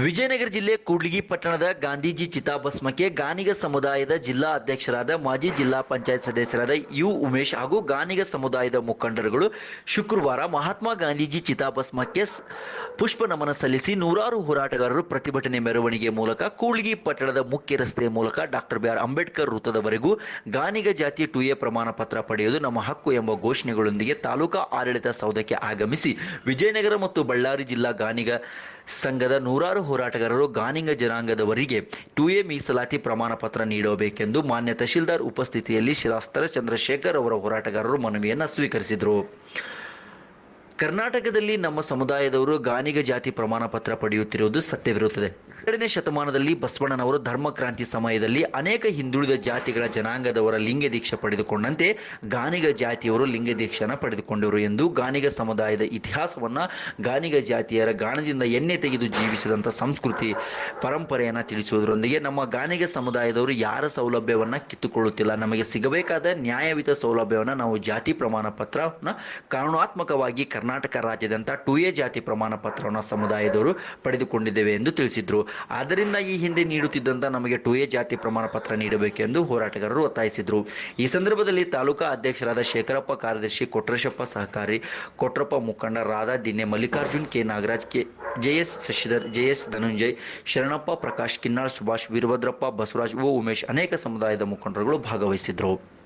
ವಿಜಯನಗರ ಜಿಲ್ಲೆ ಕೂಡ್ಲಿಗಿ ಪಟ್ಟಣದ ಗಾಂಧೀಜಿ ಚಿತಾಭಸ್ಮಕ್ಕೆ ಗಾನಿಗ ಸಮುದಾಯದ ಜಿಲ್ಲಾ ಅಧ್ಯಕ್ಷರಾದ ಮಾಜಿ ಜಿಲ್ಲಾ ಪಂಚಾಯತ್ ಸದಸ್ಯರಾದ ಯು ಉಮೇಶ್ ಹಾಗೂ ಗಾನಿಗ ಸಮುದಾಯದ ಮುಖಂಡರುಗಳು ಶುಕ್ರವಾರ ಮಹಾತ್ಮ ಗಾಂಧೀಜಿ ಚಿತಾಭಸ್ಮಕ್ಕೆ ಪುಷ್ಪ ನಮನ ಸಲ್ಲಿಸಿ ನೂರಾರು ಹೋರಾಟಗಾರರು ಪ್ರತಿಭಟನೆ ಮೆರವಣಿಗೆ ಮೂಲಕ ಕೂಡ್ಲಿಗಿ ಪಟ್ಟಣದ ಮುಖ್ಯ ರಸ್ತೆಯ ಮೂಲಕ ಡಾಕ್ಟರ್ ಬಿ ಆರ್ ಅಂಬೇಡ್ಕರ್ ವೃತ್ತದವರೆಗೂ ಗಾನಿಗ ಜಾತಿ ಟು ಎ ಪ್ರಮಾಣ ಪತ್ರ ಪಡೆಯುವುದು ನಮ್ಮ ಹಕ್ಕು ಎಂಬ ಘೋಷಣೆಗಳೊಂದಿಗೆ ತಾಲೂಕಾ ಆಡಳಿತ ಸೌಧಕ್ಕೆ ಆಗಮಿಸಿ ವಿಜಯನಗರ ಮತ್ತು ಬಳ್ಳಾರಿ ಜಿಲ್ಲಾ ಗಾನಿಗ ಸಂಘದ ನೂರಾರು ಹೋರಾಟಗಾರರು ಗಾನಿಂಗ ಜನಾಂಗದವರಿಗೆ ಟು ಎ ಮೀಸಲಾತಿ ಪ್ರಮಾಣ ಪತ್ರ ನೀಡಬೇಕೆಂದು ಮಾನ್ಯ ತಹಶೀಲ್ದಾರ್ ಉಪಸ್ಥಿತಿಯಲ್ಲಿ ಶಿಲಾಸ್ತರ ಚಂದ್ರಶೇಖರ್ ಅವರ ಹೋರಾಟಗಾರರು ಮನವಿಯನ್ನು ಸ್ವೀಕರಿಸಿದರು. ಕರ್ನಾಟಕದಲ್ಲಿ ನಮ್ಮ ಸಮುದಾಯದವರು ಗಾನಿಗ ಜಾತಿ ಪ್ರಮಾಣ ಪತ್ರ ಪಡೆಯುತ್ತಿರುವುದು ಸತ್ಯವಿರುತ್ತದೆ. ಎರಡನೇ ಶತಮಾನದಲ್ಲಿ ಬಸವಣ್ಣನವರು ಧರ್ಮಕ್ರಾಂತಿ ಸಮಯದಲ್ಲಿ ಅನೇಕ ಹಿಂದುಳಿದ ಜಾತಿಗಳ ಜನಾಂಗದವರ ಲಿಂಗ ದೀಕ್ಷೆ ಪಡೆದುಕೊಂಡಂತೆ ಗಾನಿಗ ಜಾತಿಯವರು ಲಿಂಗ ದೀಕ್ಷೆಯನ್ನು ಪಡೆದುಕೊಂಡರು ಎಂದು ಗಾನಿಗ ಸಮುದಾಯದ ಇತಿಹಾಸವನ್ನ ಗಾನಿಗ ಜಾತಿಯರ ಗಾಣದಿಂದ ಎಣ್ಣೆ ತೆಗೆದು ಜೀವಿಸಿದಂಥ ಸಂಸ್ಕೃತಿ ಪರಂಪರೆಯನ್ನು ತಿಳಿಸುವುದರೊಂದಿಗೆ ನಮ್ಮ ಗಾನಿಗ ಸಮುದಾಯದವರು ಯಾರ ಸೌಲಭ್ಯವನ್ನ ಕಿತ್ತುಕೊಳ್ಳುತ್ತಿಲ್ಲ, ನಮಗೆ ಸಿಗಬೇಕಾದ ನ್ಯಾಯವಿತ ಸೌಲಭ್ಯವನ್ನ ನಾವು ಜಾತಿ ಪ್ರಮಾಣ ಪತ್ರ ಕಾನೂನಾತ್ಮಕವಾಗಿ ಕರ್ನಾಟಕ ರಾಜ್ಯದಂತ ಟು ಎ ಜಾತಿ ಪ್ರಮಾಣ ಪತ್ರವನ್ನು ಸಮುದಾಯದವರು ಪಡೆದುಕೊಂಡಿದ್ದೇವೆ ಎಂದು ತಿಳಿಸಿದರು. ಆದ್ದರಿಂದ ಈ ಹಿಂದೆ ನೀಡುತ್ತಿದ್ದಂಥ ನಮಗೆ ಟು ಎ ಜಾತಿ ಪ್ರಮಾಣ ಪತ್ರ ನೀಡಬೇಕೆಂದು ಹೋರಾಟಗಾರರು ಒತ್ತಾಯಿಸಿದರು. ಈ ಸಂದರ್ಭದಲ್ಲಿ ತಾಲೂಕಾ ಅಧ್ಯಕ್ಷರಾದ ಶೇಖರಪ್ಪ, ಕಾರ್ಯದರ್ಶಿ ಕೊಟ್ರೇಶಪ್ಪ ಸಹಕಾರಿ, ಕೊಟ್ರಪ್ಪ ಮುಖಂಡ Radha, Dinne Mallikarjun, K. Nagaraj, K. JS Shashidhar, JS Dhananjay, Sharanappa Prakash, Kinnal Subhash, Veerabhadrappa Basavaraj, O. Umesh, ಅನೇಕ ಸಮುದಾಯದ ಮುಖಂಡರುಗಳು ಭಾಗವಹಿಸಿದ್ರು.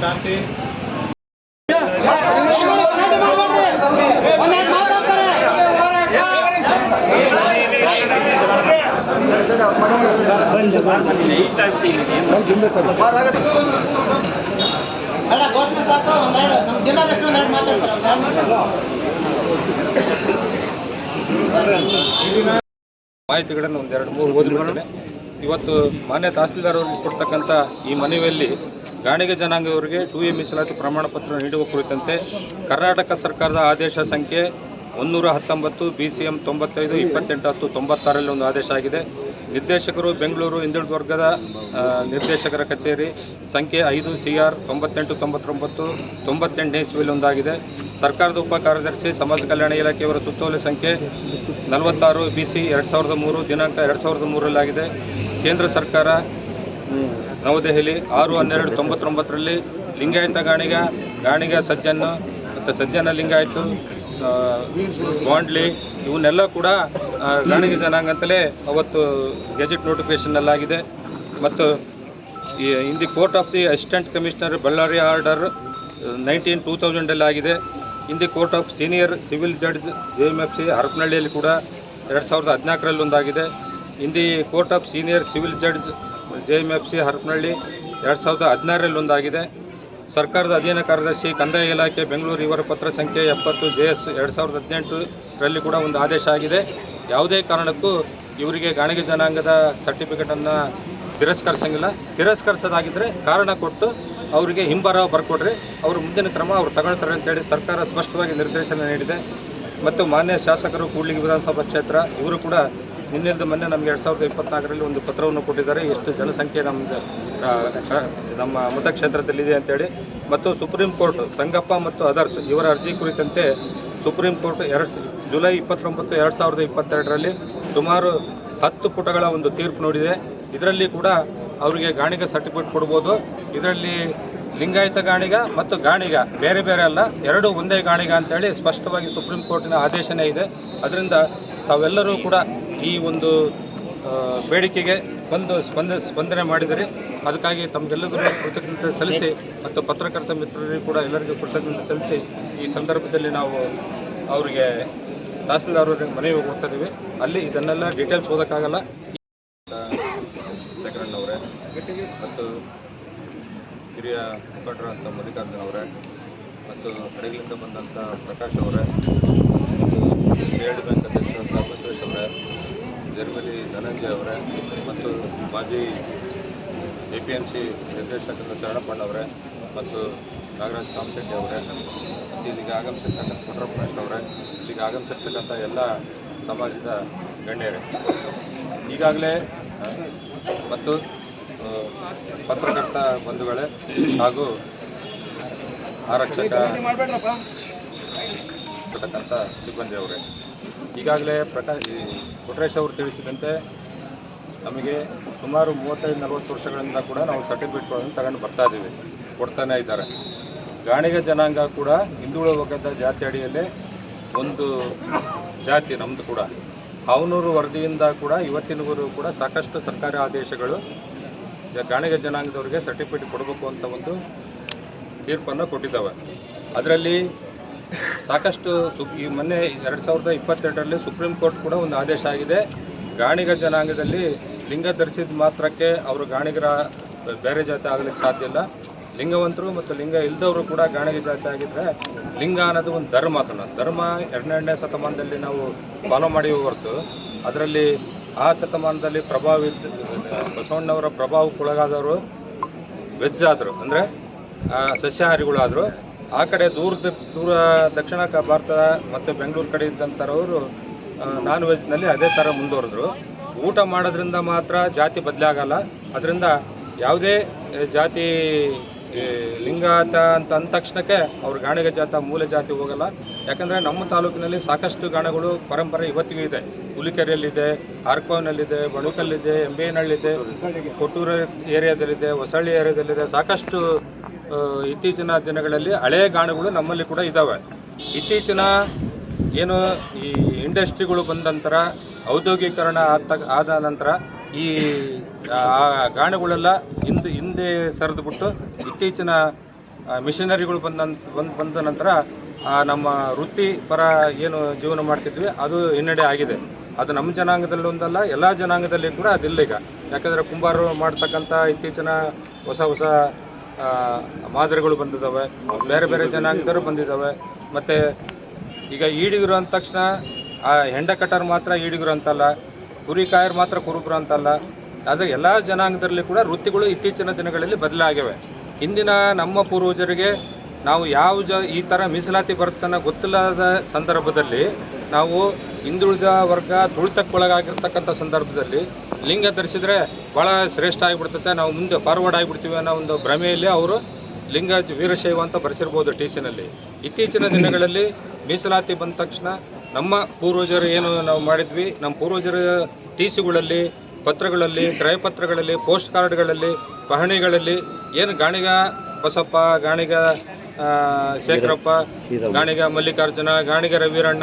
ಶಾಂತಿ. ಮಾಹಿತಿಗಳನ್ನು ಒಂದೆರಡು ಮೂರು ಓದಿಬಿಡ್ತೇನೆ ಇವತ್ತು ಮಾನ್ಯ ತಹಸೀಲ್ದಾರ್ ಕೊಡ್ತಕ್ಕಂಥ ಈ ಮನವಿಯಲ್ಲಿ ಗಾಣಿಗ ಜನಾಂಗದವರಿಗೆ ಟು ಎ ಮೀಸಲಾತಿ ಪ್ರಮಾಣ ಪತ್ರ ನೀಡುವ ಕುರಿತಂತೆ ಕರ್ನಾಟಕ ಸರ್ಕಾರದ ಆದೇಶ ಸಂಖ್ಯೆ ಒಂದೂರ ಹತ್ತೊಂಬತ್ತು ಬಿ ಸಿ ಎಂ ತೊಂಬತ್ತೈದು, ಇಪ್ಪತ್ತೆಂಟು ಹತ್ತು ತೊಂಬತ್ತಾರಲ್ಲಿ ಒಂದು ಆದೇಶ ಆಗಿದೆ. ನಿರ್ದೇಶಕರು ಬೆಂಗಳೂರು ಹಿಂದುಳಿದ ವರ್ಗದ ನಿರ್ದೇಶಕರ ಕಚೇರಿ ಸಂಖ್ಯೆ ಐದು ಸಿ ಆರ್ ತೊಂಬತ್ತೆಂಟು, ತೊಂಬತ್ತೊಂಬತ್ತು, ತೊಂಬತ್ತೆಂಟನೇ ಇಸ್ವಿಯಲ್ಲಿ ಒಂದಾಗಿದೆ. ಸರ್ಕಾರದ ಉಪ ಕಾರ್ಯದರ್ಶಿ ಸಮಾಜ ಕಲ್ಯಾಣ ಇಲಾಖೆಯವರ ಸುತ್ತೋಲೆ ಸಂಖ್ಯೆ ನಲವತ್ತಾರು ಬಿ ಸಿ ಎರಡು ಸಾವಿರದ ಮೂರು, ದಿನಾಂಕ ಎರಡು ಸಾವಿರದ ಮೂರರಲ್ಲಾಗಿದೆ. ಕೇಂದ್ರ ಸರ್ಕಾರ ನವದೆಹಲಿ ಆರು ಹನ್ನೆರಡು ತೊಂಬತ್ತೊಂಬತ್ತರಲ್ಲಿ ಲಿಂಗಾಯತ ಗಾಣಿಗ ಗಾಣಿಗ ಸಜ್ಜನ್ ಮತ್ತು ಸಜ್ಜನ ಲಿಂಗಾಯತು ಬಾಂಡ್ಲಿ ಇವನ್ನೆಲ್ಲ ಕೂಡ ಗಾಣಿಗ ಜನಾಂಗ ಅಂತಲೇ ಅವತ್ತು ಗೆಜೆಟ್ ನೋಟಿಫಿಕೇಷನ್ನಲ್ಲಾಗಿದೆ. ಮತ್ತು in the court of the assistant commissioner Ballari order nineteen two ತೌಸಂಡಲ್ಲಿ ಆಗಿದೆ. In the court of senior civil judge J M F C ಹರಪನಹಳ್ಳಿಯಲ್ಲಿ ಕೂಡ ಎರಡು ಸಾವಿರದ ಹದಿನಾಲ್ಕರಲ್ಲಿ ಒಂದಾಗಿದೆ. In the court of senior civil judge J M F C Harapanahalli ಎರಡು ಸಾವಿರದ ಹದಿನಾರರಲ್ಲಿ ಒಂದಾಗಿದೆ. ಸರ್ಕಾರದ ಅಧೀನ ಕಾರ್ಯದರ್ಶಿ ಕಂದಾಯ ಇಲಾಖೆ ಬೆಂಗಳೂರು ಇವರ ಪತ್ರ ಸಂಖ್ಯೆ ಎಪ್ಪತ್ತು, ಜೆ ಎಸ್ ಎರಡು ಸಾವಿರದ ಹದಿನೆಂಟರಲ್ಲಿ ಕೂಡ ಒಂದು ಆದೇಶ ಆಗಿದೆ. ಯಾವುದೇ ಕಾರಣಕ್ಕೂ ಇವರಿಗೆ ಗಾಣಿಗೆ ಜನಾಂಗದ ಸರ್ಟಿಫಿಕೇಟನ್ನು ತಿರಸ್ಕರಿಸಂಗಿಲ್ಲ. ತಿರಸ್ಕರಿಸೋದಾಗಿದ್ದರೆ ಕಾರಣ ಕೊಟ್ಟು ಅವರಿಗೆ ಹಿಂಬರ ಬರ್ಕೊಡ್ರಿ. ಅವರು ಮುಂದಿನ ಕ್ರಮ ಅವ್ರು ತಗೊಳ್ತಾರೆ ಅಂತೇಳಿ ಸರ್ಕಾರ ಸ್ಪಷ್ಟವಾಗಿ ನಿರ್ದೇಶನ ನೀಡಿದೆ. ಮತ್ತು ಮಾನ್ಯ ಶಾಸಕರು ಕೂಡ್ಲಿಗಿ ವಿಧಾನಸಭಾ ಕ್ಷೇತ್ರ ಇವರು ಕೂಡ ನಿನ್ನೆಲ್ದ ಮೊನ್ನೆ ನಮ್ಗೆ ಎರಡು ಸಾವಿರದ ಇಪ್ಪತ್ನಾಲ್ಕರಲ್ಲಿ ಒಂದು ಪತ್ರವನ್ನು ಕೊಟ್ಟಿದ್ದಾರೆ. ಎಷ್ಟು ಜನಸಂಖ್ಯೆ ನಮ್ಮದು ನಮ್ಮ ಮತಕ್ಷೇತ್ರದಲ್ಲಿದೆ ಅಂತೇಳಿ. ಮತ್ತು ಸುಪ್ರೀಂ ಕೋರ್ಟ್ ಸಂಗಪ್ಪ ಮತ್ತು ಅದರ್ಸ್ ಇವರ ಅರ್ಜಿ ಕುರಿತಂತೆ ಸುಪ್ರೀಂ ಕೋರ್ಟ್ ಎರಡು ಜುಲೈ ಇಪ್ಪತ್ತೊಂಬತ್ತು ಎರಡು ಸಾವಿರದ ಇಪ್ಪತ್ತೆರಡರಲ್ಲಿ ಸುಮಾರು ಹತ್ತು ಪುಟಗಳ ಒಂದು ತೀರ್ಪು ನೋಡಿದೆ. ಇದರಲ್ಲಿ ಕೂಡ ಅವರಿಗೆ ಗಾಣಿಗ ಸರ್ಟಿಫಿಕೇಟ್ ಕೊಡ್ಬೋದು. ಇದರಲ್ಲಿ ಲಿಂಗಾಯತ ಗಾಣಿಗ ಮತ್ತು ಗಾಣಿಗ ಬೇರೆ ಬೇರೆ ಅಲ್ಲ, ಎರಡು ಒಂದೇ ಗಾಣಿಗ ಅಂತೇಳಿ ಸ್ಪಷ್ಟವಾಗಿ ಸುಪ್ರೀಂ ಕೋರ್ಟಿನ ಆದೇಶನೇ ಇದೆ. ಅದರಿಂದ ತಾವೆಲ್ಲರೂ ಕೂಡ ಈ ಒಂದು ಬೇಡಿಕೆಗೆ ಬಂದು ಸ್ಪಂದ, ಸ್ಪಂದನೆ ಮಾಡಿದರೆ. ಅದಕ್ಕಾಗಿ ತಮಗೆಲ್ಲರಿಗೂ ಕೃತಜ್ಞತೆ ಸಲ್ಲಿಸಿ ಮತ್ತು ಪತ್ರಕರ್ತ ಮಿತ್ರರಿಗೂ ಕೂಡ ಎಲ್ಲರಿಗೂ ಕೃತಜ್ಞತೆ ಸಲ್ಲಿಸಿ ಈ ಸಂದರ್ಭದಲ್ಲಿ ನಾವು ಅವರಿಗೆ ತಹಸೀಲ್ದಾರ್ ಅವರಿಗೆ ಮನೆಗೆ ಹೋಗ್ತಾ ಇದ್ದೀವಿ. ಅಲ್ಲಿ ಇದನ್ನೆಲ್ಲ ಡೀಟೇಲ್ಸ್ ಓದೋಕ್ಕಾಗಲ್ಲ. ಶೇಖರಣ್ಣವರೇ ಮತ್ತು ಹಿರಿಯ ಮುಖಂಡರಂಥ ಮಲ್ಲಿಕಾರ್ಜುನ ಅವರೇ, ಮತ್ತು ಕಡೆಗಳಿಂದ ಬಂದಂಥ ಪ್ರಕಾಶ್ ಅವರೇ, ಮತ್ತು ಎರಡು ಬ್ಯಾಂಕ್ ಅಧ್ಯಕ್ಷರಂಥ ಬಸವೇಶ್ ಅವರೇ ಜರ್ಮಲಿ ಧನಂಜಯ ಅವರೇ ಮತ್ತು ಮಾಜಿ ಎ ಪಿ ಎಂ ಸಿ ನಿರ್ದೇಶಕರು ಶರಣಪ್ಪಣ್ಣ ಅವರೇ ಮತ್ತು ನಾಗರಾಜ್ ಕಾಮಶೆಟ್ಟಿ ಅವರೇ. ಇಲ್ಲಿಗೆ ಆಗಮಿಸಿರ್ತಕ್ಕಂಥ ಪುಟ್ರಪ್ರಮೇಶ್ ಅವರೇ. ಇಲ್ಲಿಗೆ ಆಗಮಿಸಿರ್ತಕ್ಕಂಥ ಎಲ್ಲ ಸಮಾಜದ ಗಣ್ಯರೇ. ಈಗಾಗಲೇ ಮತ್ತು ಪತ್ರಕರ್ತ ಬಂಧುಗಳೇ ಹಾಗೂ ಆರಕ್ಷಕ ಸಿಬ್ಬಂದಿ ಅವರೇ. ಈಗಾಗಲೇ ಪ್ರಕಾಶ್ ಕೊಟ್ರೇಶ್ ಅವರು ತಿಳಿಸಿದಂತೆ ನಮಗೆ ಸುಮಾರು ಮೂವತ್ತೈದು, ನಲವತ್ತು ವರ್ಷಗಳಿಂದ ಕೂಡ ನಾವು ಸರ್ಟಿಫಿಕೇಟ್ಗಳನ್ನು ತಗೊಂಡು ಬರ್ತಾ ಇದ್ದೀವಿ. ಕೊಡ್ತಾನೆ ಇದ್ದಾರೆ. ಗಾಣಿಗ ಜನಾಂಗ ಕೂಡ ಹಿಂದುಳಿದ ಜಾತಿ ಅಡಿಯಲ್ಲೇ ಒಂದು ಜಾತಿ ನಮ್ಮದು ಕೂಡ. ಅವನೂರು ವರದಿಯಿಂದ ಕೂಡ ಇವತ್ತಿನವರು ಕೂಡ ಸಾಕಷ್ಟು ಸರ್ಕಾರಿ ಆದೇಶಗಳು ಗಾಣಿಗ ಜನಾಂಗದವರಿಗೆ ಸರ್ಟಿಫಿಕೇಟ್ ಕೊಡಬೇಕು ಅಂತ ಒಂದು ತೀರ್ಪನ್ನು ಕೊಟ್ಟಿದ್ದಾವೆ. ಅದರಲ್ಲಿ ಸಾಕಷ್ಟು ಸು ಈ ಮೊನ್ನೆ ಎರಡು ಸಾವಿರದ ಇಪ್ಪತ್ತೆರಡರಲ್ಲಿ ಸುಪ್ರೀಂ ಕೋರ್ಟ್ ಕೂಡ ಒಂದು ಆದೇಶ ಆಗಿದೆ. ಗಾಣಿಗ ಜನಾಂಗದಲ್ಲಿ ಲಿಂಗ ಧರಿಸಿದ ಮಾತ್ರಕ್ಕೆ ಅವರು ಗಾಣಿಗರ ಬೇರೆ ಜಾತಿ ಆಗಲಿಕ್ಕೆ ಸಾಧ್ಯ ಇಲ್ಲ. ಲಿಂಗವಂತರು ಮತ್ತು ಲಿಂಗ ಇಲ್ಲದವರು ಕೂಡ ಗಾಣಿಗ ಜಾತಿ ಆಗಿದ್ದರೆ ಲಿಂಗ ಅನ್ನೋದು ಒಂದು ಧರ್ಮ ಅದನ್ನು ಧರ್ಮ ಎರಡನೇ ಶತಮಾನದಲ್ಲಿ ನಾವು ಫಾಲೋ ಮಾಡಿ ಹೊರತು ಅದರಲ್ಲಿ ಆ ಶತಮಾನದಲ್ಲಿ ಪ್ರಭಾವ ಬಸವಣ್ಣವರ ಪ್ರಭಾವಕ್ಕೊಳಗಾದವರು ವೆಜ್ ಆದರು ಅಂದರೆ ಸಸ್ಯಾಹಾರಿಗಳಾದರು. ಆ ಕಡೆ ದೂರದ ದೂರ ದಕ್ಷಿಣ ಭಾರತ ಮತ್ತು ಬೆಂಗಳೂರು ಕಡೆ ಇದ್ದಂಥವ್ರು ನಾನ್ ವೆಜ್ನಲ್ಲಿ ಅದೇ ಥರ ಮುಂದುವರೆದ್ರು. ಊಟ ಮಾಡೋದ್ರಿಂದ ಮಾತ್ರ ಜಾತಿ ಬದಲಾಗಲ್ಲ. ಅದರಿಂದ ಯಾವುದೇ ಜಾತಿ ಲಿಂಗಾತ ಅಂತ ಅಂದ ತಕ್ಷಣಕ್ಕೆ ಅವ್ರ ಗಾಣಿಗ ಜಾತ, ಮೂಲ ಜಾತಿ ಹೋಗಲ್ಲ. ಯಾಕಂದರೆ ನಮ್ಮ ತಾಲೂಕಿನಲ್ಲಿ ಸಾಕಷ್ಟು ಗಾಣಗಳು ಪರಂಪರೆ ಇವತ್ತಿಗೂ ಇದೆ. ಹುಲಿಕೆರೆಯಲ್ಲಿದೆ, ಆರ್ಕೋನಲ್ಲಿದೆ ಬಳುಕಲ್ಲಿದೆ ಎಂಬೇನಹಳ್ಳಿದೆ ಕೊಟ್ಟೂರು ಏರಿಯಾದಲ್ಲಿದೆ, ಹೊಸಳ್ಳಿ ಏರಿಯಾದಲ್ಲಿದೆ, ಸಾಕಷ್ಟು ಇತ್ತೀಚಿನ ದಿನಗಳಲ್ಲಿ ಹಳೆಯ ಗಾಣಗಳು ನಮ್ಮಲ್ಲಿ ಕೂಡ ಇದ್ದಾವೆ ಇತ್ತೀಚಿನ ಏನು ಈ ಇಂಡಸ್ಟ್ರಿಗಳು ಬಂದ ನಂತರ, ಔದ್ಯೋಗೀಕರಣ ಆದ ನಂತರ ಈ, ಆ ಗಾಣಗಳೆಲ್ಲ ಹಿಂದೆ ಹಿಂದೆ ಸರಿದುಬಿಟ್ಟು ಇತ್ತೀಚಿನ ಮಿಷನರಿಗಳು ಬಂದ ಬಂದ ಬಂದ ನಂತರ ನಮ್ಮ ವೃತ್ತಿ ಪರ ಏನು ಜೀವನ ಮಾಡ್ತಿದ್ವಿ, ಅದು ಹಿನ್ನಡೆ ಆಗಿದೆ. ಅದು ನಮ್ಮ ಜನಾಂಗದಲ್ಲಿ ಒಂದಲ್ಲ, ಎಲ್ಲ ಜನಾಂಗದಲ್ಲಿ ಕೂಡ ಅದಿಲ್ಲ ಈಗ. ಯಾಕಂದರೆ ಕುಂಬಾರರು ಮಾಡ್ತಕ್ಕಂಥ ಇತ್ತೀಚಿನ ಹೊಸ ಹೊಸ ಮಾದರಿಗಳು ಬಂದಿದ್ದಾವೆ, ಬೇರೆ ಬೇರೆ ಜನಾಂಗದವರು ಬಂದಿದ್ದಾವೆ. ಮತ್ತು ಈಗ ಈಡಿಗರು ಅಂದ ತಕ್ಷಣ, ಆ ಹೆಂಡ ಕಟ್ಟರ್ ಮಾತ್ರ ಈಡಿಗರು ಅಂತಲ್ಲ, ಕುರಿ ಕಾಯರ್ ಮಾತ್ರ ಕುರುಬರು ಅಂತಲ್ಲ, ಆದರೆ ಎಲ್ಲ ಜನಾಂಗದಲ್ಲಿ ಕೂಡ ವೃತ್ತಿಗಳು ಇತ್ತೀಚಿನ ದಿನಗಳಲ್ಲಿ ಬದಲಾಗಿವೆ ಹಿಂದಿನ ನಮ್ಮ ಪೂರ್ವಜರಿಗೆ ನಾವು ಯಾವ ಜ ಈ ಥರ ಮೀಸಲಾತಿ ಬರುತ್ತನ್ನ ಗೊತ್ತಿಲ್ಲದ ಸಂದರ್ಭದಲ್ಲಿ ನಾವು ಹಿಂದುಳಿದ ವರ್ಗ ತುಳಿತಕ್ಕೊಳಗಾಗಿರ್ತಕ್ಕಂಥ ಸಂದರ್ಭದಲ್ಲಿ ಲಿಂಗ ಧರಿಸಿದ್ರೆ ಭಾಳ ಶ್ರೇಷ್ಠ ಆಗಿಬಿಡ್ತದೆ ನಾವು ಮುಂದೆ ಫಾರ್ವರ್ಡ್ ಆಗಿಬಿಡ್ತೀವಿ ಅನ್ನೋ ಒಂದು ಭ್ರಮೆಯಲ್ಲಿ ಅವರು ಲಿಂಗ ವೀರಶೈವ ಅಂತ ಬರೆಸಿರ್ಬೋದು ಟಿ ಸಿನಲ್ಲಿ ಇತ್ತೀಚಿನ ದಿನಗಳಲ್ಲಿ ಮೀಸಲಾತಿ ಬಂದ ತಕ್ಷಣ ನಮ್ಮ ಪೂರ್ವಜರು ಏನು ನಾವು ಮಾಡಿದ್ವಿ, ನಮ್ಮ ಪೂರ್ವಜರ ಟಿ ಸಿಗಳಲ್ಲಿ ಪತ್ರಗಳಲ್ಲಿ, ಕ್ರಯಪತ್ರಗಳಲ್ಲಿ, ಪೋಸ್ಟ್ ಕಾರ್ಡ್ಗಳಲ್ಲಿ, ಪಹಣಿಗಳಲ್ಲಿ ಏನು ಗಾಣಿಗ ಬಸಪ್ಪ, ಗಾಣಿಗ ಶೇಖರಪ್ಪ ಗಾಣಿಗ ಮಲ್ಲಿಕಾರ್ಜುನ ಗಾಣಿಗ ರವೀರಣ್ಣ